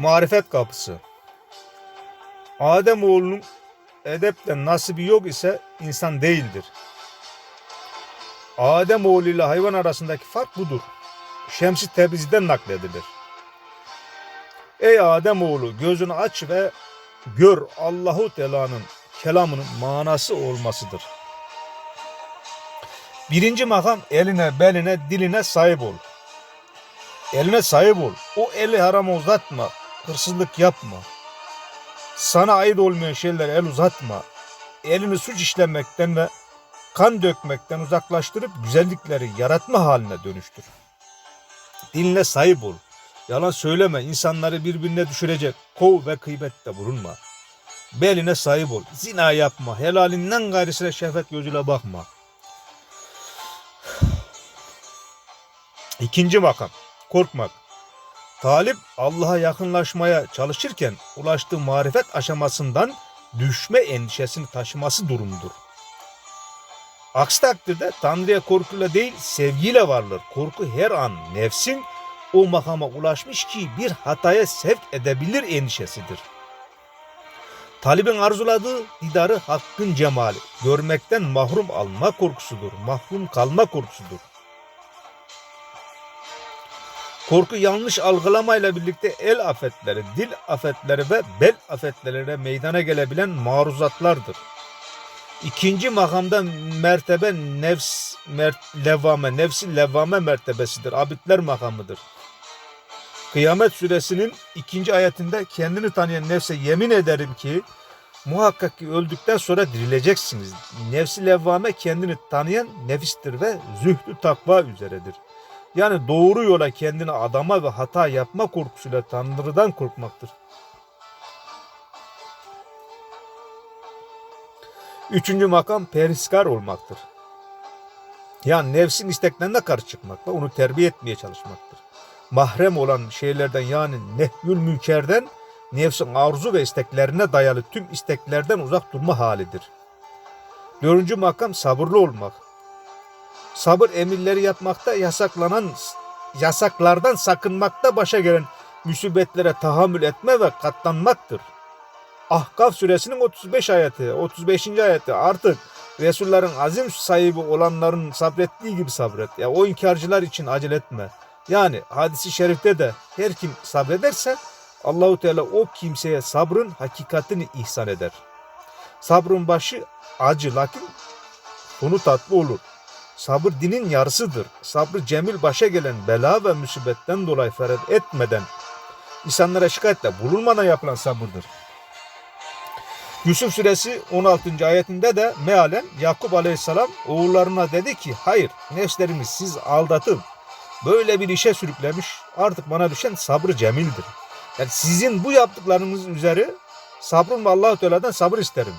Marifet kapısı. Adem oğlunun edepten nasibi yok ise insan değildir. Adem oğlu ile hayvan arasındaki fark budur. Şems-i Tebrizi'den nakledilir. Ey Adem oğlu gözünü aç ve gör Allahu Teala'nın kelamının manası olmasıdır. Birinci makam eline, beline, diline sahip ol. Eline sahip ol. O eli harama uzatma. Hırsızlık yapma. Sana ait olmayan şeylere el uzatma. Elini suç işlemekten ve kan dökmekten uzaklaştırıp güzellikleri yaratma haline dönüştür. Diline sahip ol. Yalan söyleme, insanları birbirine düşürecek kov ve kıybette bulunma. Beline sahip ol. Zina yapma. Helalinden gayrısına şehvet gözüyle bakma. İkinci makam. Korkmak. Talip Allah'a yakınlaşmaya çalışırken ulaştığı marifet aşamasından düşme endişesini taşıması durumdur. Aksi takdirde Tanrı'ya korkuyla değil sevgiyle varılır. Korku her an nefsin o makama ulaşmış ki bir hataya sevk edebilir endişesidir. Talibin arzuladığı didarı hakkın cemali, görmekten mahrum alma korkusudur, mahrum kalma korkusudur. Korku yanlış algılamayla birlikte el afetleri, dil afetleri ve bel afetlerine meydana gelebilen maruzatlardır. İkinci makamda mertebe nefs mert, levvame, nefsi levvame mertebesidir. Abidler makamıdır. Kıyamet suresinin ikinci ayetinde kendini tanıyan nefse yemin ederim ki muhakkak ki öldükten sonra dirileceksiniz. Nefsi levvame kendini tanıyan nefistir ve zühdü takva üzeredir. Yani doğru yola kendini adama ve hata yapma korkusuyla Tanrı'dan korkmaktır. Üçüncü makam periskar olmaktır. Yani nefsin isteklerine karşı çıkmakla onu terbiye etmeye çalışmaktır. Mahrem olan şeylerden yani nehyül münkerden nefsin arzu ve isteklerine dayalı tüm isteklerden uzak durma halidir. Dördüncü makam sabırlı olmak. Sabır emirleri yapmakta yasaklanan yasaklardan sakınmakta başa gelen musibetlere tahammül etme ve katlanmaktır. Ahkaf suresinin 35 ayeti, 35. ayeti artık Resullerin azim sahibi olanların sabrettiği gibi sabret. Ya o inkarcılar için acele etme. Yani hadisi şerifte de her kim sabrederse Allahu Teala o kimseye sabrın hakikatini ihsan eder. Sabrın başı acı lakin sonu tatlı olur. Sabır dinin yarısıdır. Sabrı cemil başa gelen bela ve musibetten dolayı feret etmeden insanlara şikayetle bulunmadan yapılan sabırdır. Yusuf suresi 16. ayetinde de mealen Yakup aleyhisselam oğullarına dedi ki hayır nefslerimi siz aldatın. Böyle bir işe sürüklemiş artık bana düşen sabrı cemildir. Yani sizin bu yaptıklarınız üzeri sabrım ve Allah-u Teala'dan sabır isterim.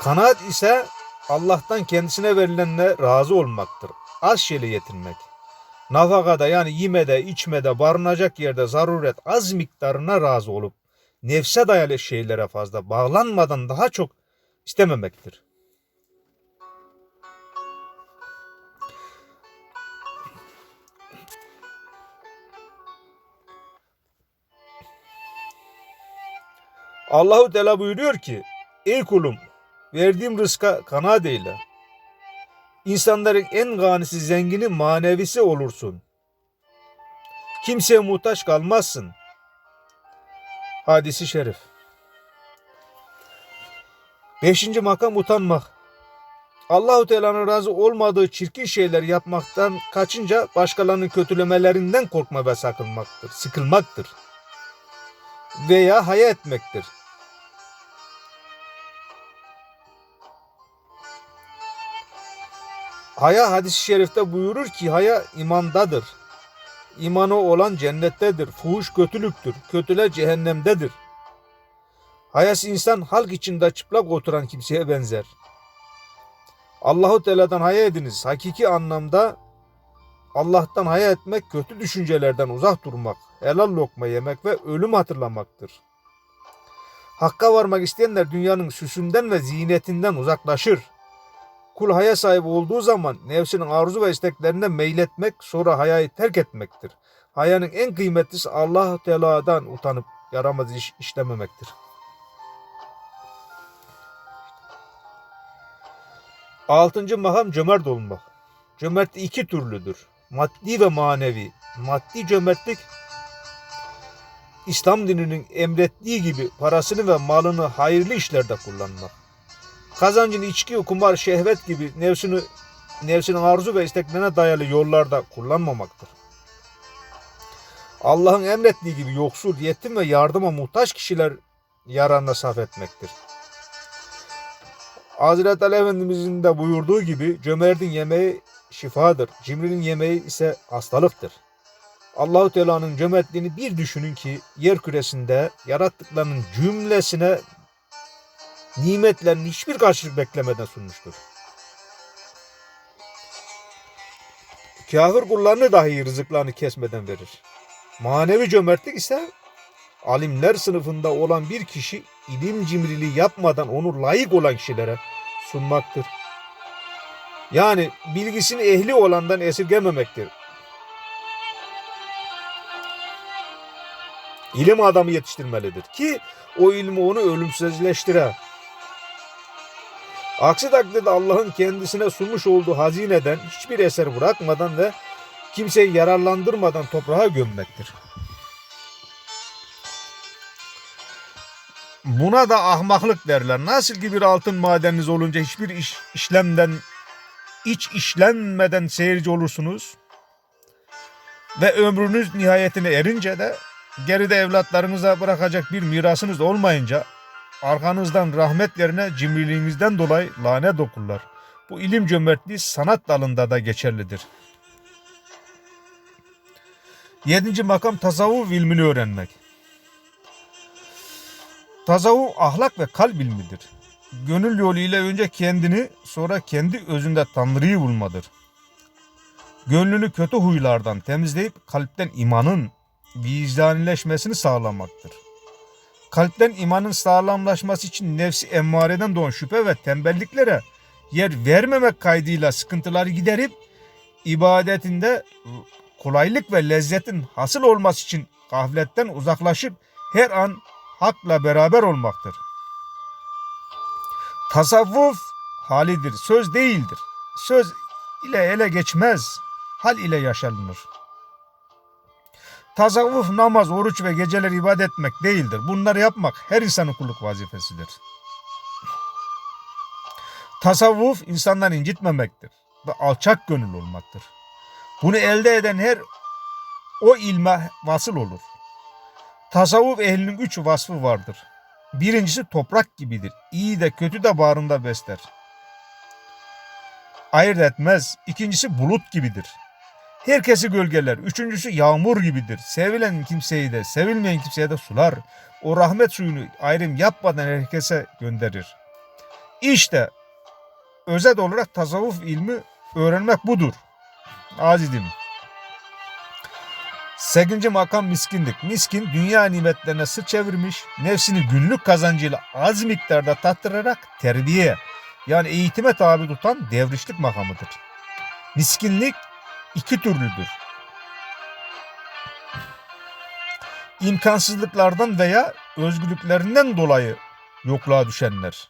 Kanaat ise Allah'tan kendisine verilenle razı olmaktır. Az şeyle yetinmek. Nafakada yani yemede, içmede, barınacak yerde zaruret az miktarına razı olup nefse dayalı şeylere fazla bağlanmadan daha çok istememektir. Allahu Teala buyuruyor ki: Ey kulum, verdiğim rızka kanaat eyle. İnsanların en ganisi zengini manevisi olursun. Kimseye muhtaç kalmazsın. Hadisi şerif. Beşinci makam utanmak. Allahu Teala'nın razı olmadığı çirkin şeyler yapmaktan kaçınca başkalarının kötülemelerinden korkma ve sakınmaktır, sıkılmaktır. Veya haya etmektir. Haya hadis-i şerifte buyurur ki haya imandadır. İmanı olan cennettedir. Fuhuş kötülüktür. Kötüler cehennemdedir. Hayası insan halk içinde çıplak oturan kimseye benzer. Allahu Teala'dan haya ediniz. Hakiki anlamda Allah'tan haya etmek, kötü düşüncelerden uzak durmak, helal lokma yemek ve ölüm hatırlamaktır. Hakka varmak isteyenler dünyanın süsünden ve ziynetinden uzaklaşır. Kul haya sahibi olduğu zaman nefsinin arzu ve isteklerine meyletmek sonra hayayı terk etmektir. Hayanın en kıymetlisi allah Teala'dan utanıp yaramaz iş işlememektir. Altıncı makam cömert olmak. Cömertlik iki türlüdür. Maddi ve manevi. Maddi cömertlik İslam dininin emrettiği gibi parasını ve malını hayırlı işlerde kullanmak. Kazancını içki, kumar, şehvet gibi nefsini nefsinin arzu ve isteklerine dayalı yollarda kullanmamaktır. Allah'ın emrettiği gibi yoksul, yetim ve yardıma muhtaç kişiler yararına sarf etmektir. Hazreti Ali Efendimizin de buyurduğu gibi cömertin yemeği şifadır, cimrinin yemeği ise hastalıktır. Allahu Teala'nın cömertliğini bir düşünün ki yer küresinde yarattıklarının cümlesine nimetlerin hiçbir karşılık beklemeden sunmuştur. Kafir kullarını dahi rızıklarını kesmeden verir. Manevi cömertlik ise alimler sınıfında olan bir kişi ilim cimriliği yapmadan onu layık olan kişilere sunmaktır. Yani bilgisini ehli olandan esirgememektir. İlim adamı yetiştirmelidir ki o ilmi onu ölümsüzleştire. Aksi takdirde Allah'ın kendisine sunmuş olduğu hazineden hiçbir eser bırakmadan ve kimseyi yararlandırmadan toprağa gömmektir. Buna da ahmaklık derler. Nasıl ki bir altın madeniniz olunca hiçbir iş, işlemden iç işlenmeden seyirci olursunuz ve ömrünüz nihayetine erince de geride evlatlarınıza bırakacak bir mirasınız olmayınca arkanızdan rahmet yerine cimriliğinizden dolayı lanet okurlar. Bu ilim cömertliği sanat dalında da geçerlidir. Yedinci makam tasavvuf ilmini öğrenmek. Tasavvuf ahlak ve kalp ilmidir. Gönül yoluyla önce kendini sonra kendi özünde Tanrı'yı bulmadır. Gönlünü kötü huylardan temizleyip kalpten imanın vicdanileşmesini sağlamaktır. Kalpten imanın sağlamlaşması için nefsi emmareden doğan şüphe ve tembelliklere yer vermemek kaydıyla sıkıntıları giderip ibadetinde kolaylık ve lezzetin hasıl olması için gafletten uzaklaşıp her an hakla beraber olmaktır. Tasavvuf halidir, söz değildir. Söz ile ele geçmez, hal ile yaşanır. Tasavvuf namaz, oruç ve geceler ibadet etmek değildir. Bunları yapmak her insanın kulluk vazifesidir. Tasavvuf insandan incitmemektir ve alçak gönül olmaktır. Bunu elde eden her o ilme vasıl olur. Tasavvuf ehlinin üç vasfı vardır. Birincisi toprak gibidir. İyi de kötü de bağrında besler. Ayırt etmez. İkincisi bulut gibidir. Herkesi gölgeler. Üçüncüsü yağmur gibidir. Sevilen kimseyi de sevilmeyen kimseye de sular. O rahmet suyunu ayrım yapmadan herkese gönderir. İşte özet olarak tasavvuf ilmi öğrenmek budur. Azizim. Sekizinci makam miskinlik. Miskin dünya nimetlerine sırt çevirmiş, nefsini günlük kazancıyla az miktarda tattırarak terbiye yani eğitime tabi tutan devrişlik makamıdır. Miskinlik iki türlüdür. İmkansızlıklardan veya özgürlüklerinden dolayı yokluğa düşenler.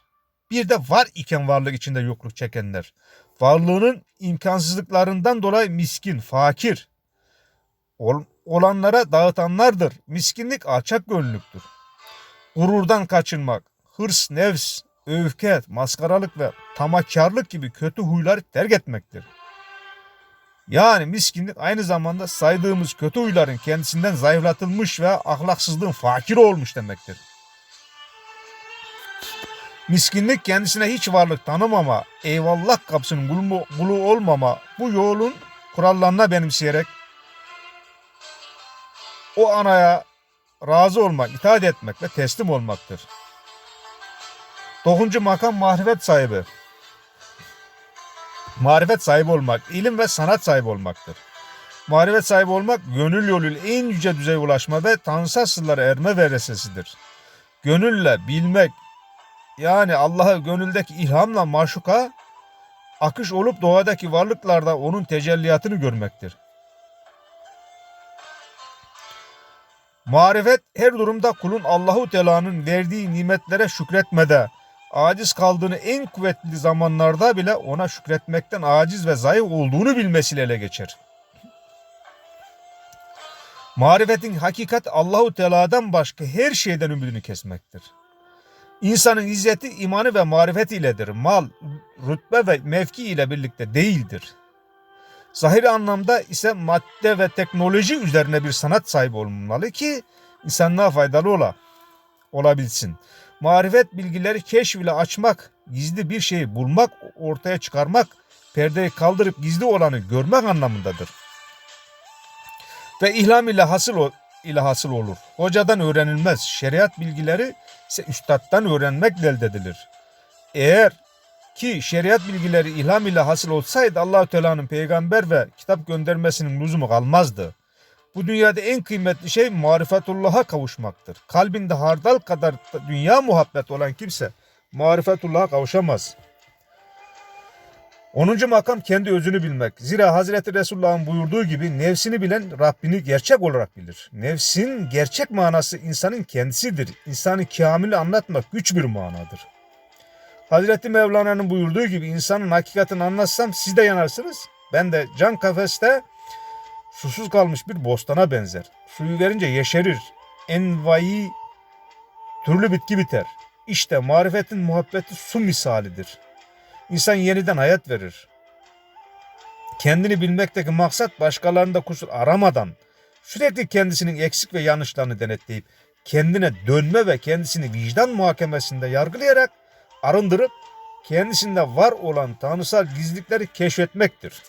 Bir de var iken varlık içinde yokluk çekenler. Varlığının imkansızlıklarından dolayı miskin, fakir ol, olanlara dağıtanlardır. Miskinlik alçak gönüllüktür. Gururdan kaçınmak, hırs, nefs, öfke, maskaralık ve tamakarlık gibi kötü huyları terk etmektir. Yani miskinlik aynı zamanda saydığımız kötü huyların kendisinden zayıflatılmış ve ahlaksızlığın fakir olmuş demektir. Miskinlik kendisine hiç varlık tanımama, eyvallah kapısının kulu, kulu olmama, bu yolun kurallarına benimseyerek o anaya razı olmak, itaat etmek ve teslim olmaktır. Dokuzuncu makam marifet sahibi. Marifet sahibi olmak, ilim ve sanat sahibi olmaktır. Marifet sahibi olmak, gönül yoluyla en yüce düzeye ulaşma ve tanrısal sırlara erme veresesidir. Gönülle bilmek, yani Allah'ı gönüldeki ilhamla maşuka akış olup doğadaki varlıklarda onun tecelliyatını görmektir. Marifet her durumda kulun Allahu Teala'nın verdiği nimetlere şükretmede, aciz kaldığını en kuvvetli zamanlarda bile ona şükretmekten aciz ve zayıf olduğunu bilmesiyle ele geçer. Marifetin hakikat Allahu Teala'dan başka her şeyden ümidini kesmektir. İnsanın izzeti imanı ve marifet iledir. Mal, rütbe ve mevki ile birlikte değildir. Zahiri anlamda ise madde ve teknoloji üzerine bir sanat sahibi olmalı ki insanlığa faydalı ola, olabilsin. Marifet bilgileri keşf ile açmak, gizli bir şeyi bulmak, ortaya çıkarmak, perdeyi kaldırıp gizli olanı görmek anlamındadır. Ve ilham ile hasıl ile hasıl olur. Hocadan öğrenilmez. Şeriat bilgileri ise üstattan öğrenmekle elde edilir. Eğer ki şeriat bilgileri ilham ile hasıl olsaydı Allahü Teala'nın peygamber ve kitap göndermesinin lüzumu kalmazdı. Bu dünyada en kıymetli şey marifetullah'a kavuşmaktır. Kalbinde hardal kadar da dünya muhabbet olan kimse marifetullah'a kavuşamaz. 10. makam kendi özünü bilmek. Zira Hazreti Resulullah'ın buyurduğu gibi nefsini bilen Rabbini gerçek olarak bilir. Nefsin gerçek manası insanın kendisidir. İnsanı kamili anlatmak güç bir manadır. Hazreti Mevlana'nın buyurduğu gibi insanın hakikatini anlatsam siz de yanarsınız. Ben de can kafeste susuz kalmış bir bostana benzer. Suyu verince yeşerir. Envai türlü bitki biter. İşte marifetin muhabbeti su misalidir. İnsan yeniden hayat verir. Kendini bilmekteki maksat başkalarında kusur aramadan sürekli kendisinin eksik ve yanlışlarını denetleyip kendine dönme ve kendisini vicdan muhakemesinde yargılayarak arındırıp kendisinde var olan tanrısal gizlilikleri keşfetmektir.